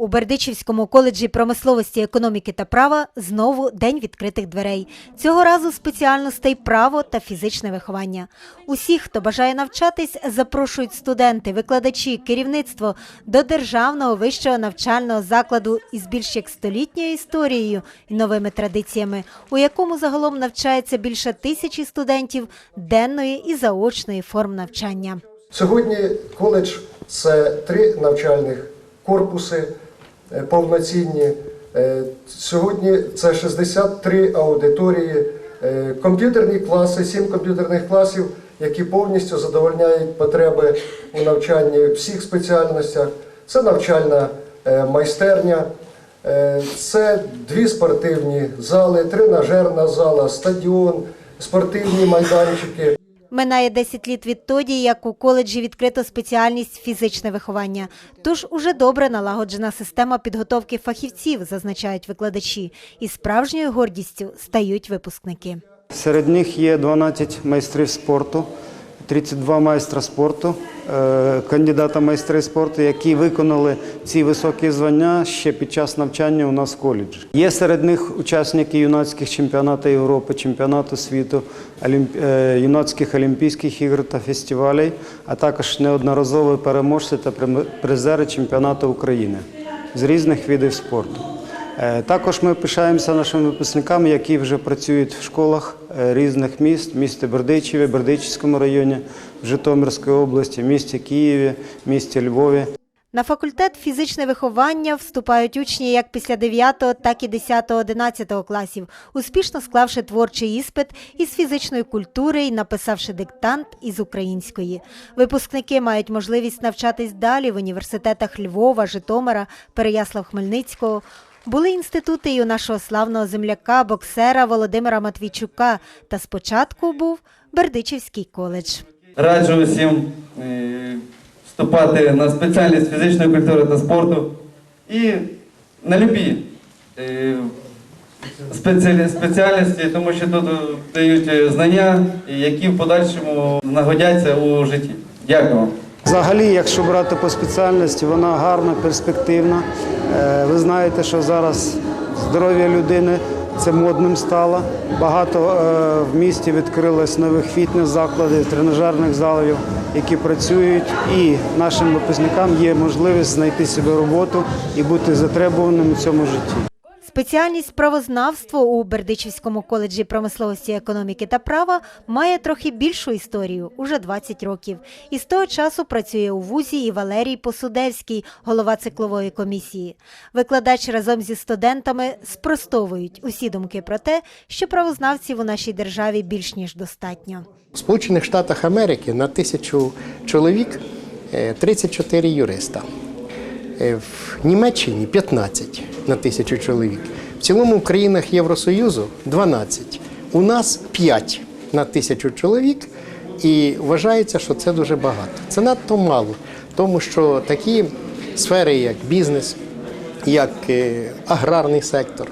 У Бердичівському коледжі промисловості, економіки та права знову день відкритих дверей. Цього разу спеціальностей право та фізичне виховання. Усіх, хто бажає навчатись, запрошують студенти, викладачі, керівництво до державного вищого навчального закладу із більш як столітньою історією і новими традиціями, у якому загалом навчається більше тисячі студентів денної і заочної форм навчання. Сьогодні коледж це три навчальних корпуси повноцінні. Е, Сьогодні це 63 аудиторії, е, комп'ютерні класи, 7 комп'ютерних класів, які повністю задовольняють потреби у навчанні в всіх спеціальностях. Це навчальна е, майстерня, е, це дві спортивні зали, тренажерна зала, стадіон, спортивні майданчики. Минає 10 літ відтоді, як у коледжі відкрито спеціальність фізичне виховання. Тож уже добре налагоджена система підготовки фахівців, зазначають викладачі, і справжньою гордістю стають випускники. Серед них є 12 майстрів спорту, 32 майстра спорту, кандидата майстри спорту, які виконали ці високі звання ще під час навчання у нас в коледжі. Є серед них учасники юнацьких чемпіонатів Європи, чемпіонату світу, е, юнацьких олімпійських ігор та фестивалей, а також неодноразові переможці та призери чемпіонату України з різних видів спорту. Е, Також ми пишаємося нашими випускниками, які вже працюють в школах е, різних міст, місті Бердичеві, Бердичівському районі, в Житомирській області, місті Києві, місті Львові. На факультет фізичне виховання вступають учні як після 9, так і 10-11 класів, успішно склавши творчий іспит із фізичної культури і написавши диктант із української. Випускники мають можливість навчатись далі в університетах Львова, Житомира, Переяслав-Хмельницького. Були інститути і у нашого славного земляка, боксера Володимира Матвійчука. Та спочатку був Бердичівський коледж. Раджу усім е, вступати на спеціальність фізичної культури та спорту і на любі е, спеціальності, тому що тут е, дають знання, які в подальшому нагодяться у житті. Дякую. Взагалі, якщо брати по спеціальності, вона гарна, перспективна. Е, Ви знаєте, що зараз здоров'я людини це модним стало. Багато е, в місті відкрилось нових фітнес-закладів, тренажерних залів, які працюють. І нашим випускникам є можливість знайти собі роботу і бути затребуваним у цьому житті. Спеціальність правознавство у Бердичівському коледжі промисловості, економіки та права має трохи більшу історію уже 20 років. І з того часу працює у вузі і Валерій Посудевський, голова циклової комісії. Викладач разом зі студентами спростовують усі думки про те, що правознавців у нашій державі більш ніж достатньо. В Сполучених Штатах Америки на тисячу чоловік е, 34 юриста. Е, В Німеччині 15 на тисячу чоловік. В цілому в країнах Євросоюзу 12. У нас 5 на тисячу чоловік, і вважається, що це дуже багато. Це надто мало, тому що такі сфери, як бізнес, як е, аграрний сектор,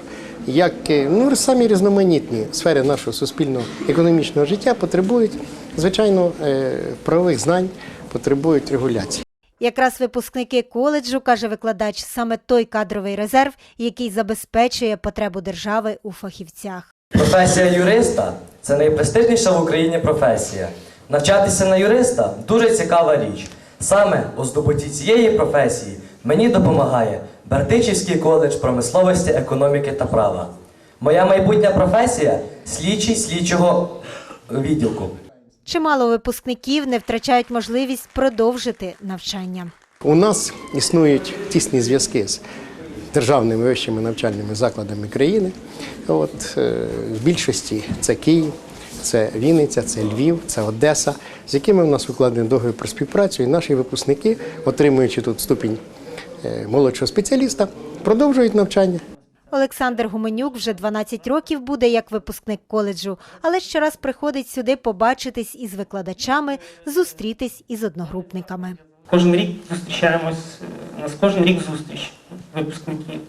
як е, ну, самі різноманітні сфери нашого суспільного економічного життя потребують, звичайно, е, правових знань, потребують регуляції. Якраз випускники коледжу, каже викладач, саме той кадровий резерв, який забезпечує потребу держави у фахівцях. Професія юриста це найпрестижніша в Україні професія. Навчатися на юриста дуже цікава річ. Саме у здобутті цієї професії мені допомагає Бердичівський коледж промисловості, економіки та права. Моя майбутня професія слідчий слідчого відділку. Чимало випускників не втрачають можливість продовжити навчання. У нас існують тісні зв'язки з державними вищими навчальними закладами країни. От, е, в більшості це Київ, це Вінниця, це Львів, це Одеса, з якими в нас укладений договір про співпрацю, і наші випускники, отримуючи тут ступінь е, молодшого спеціаліста, продовжують навчання. Олександр Гуменюк вже 12 років буде як випускник коледжу, але щораз приходить сюди побачитись із викладачами, зустрітись із одногрупниками. Кожен рік зустрічаємось, у нас кожен рік зустріч випускників.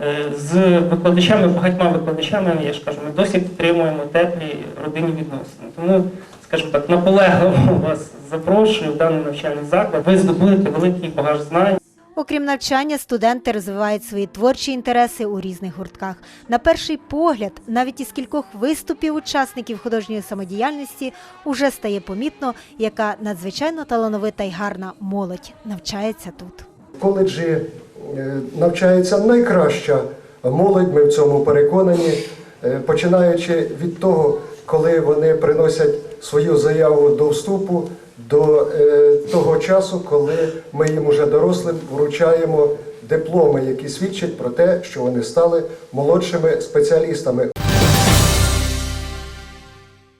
Е, З викладачами, багатьма викладачами, я ж кажу, ми досі підтримуємо теплі родинні відносини. Тому, скажімо так, наполегливо вас запрошую в даний навчальний заклад. Ви здобудете великий багаж знань. Окрім навчання, студенти розвивають свої творчі інтереси у різних гуртках. На перший погляд, навіть із кількох виступів учасників художньої самодіяльності уже стає помітно, яка надзвичайно талановита й гарна молодь навчається тут. В коледжі е, навчається найкраща молодь, ми в цьому переконані, Е, починаючи від того, коли вони приносять свою заяву до вступу, до е, того часу, коли ми їм уже дорослим вручаємо дипломи, які свідчать про те, що вони стали молодшими спеціалістами.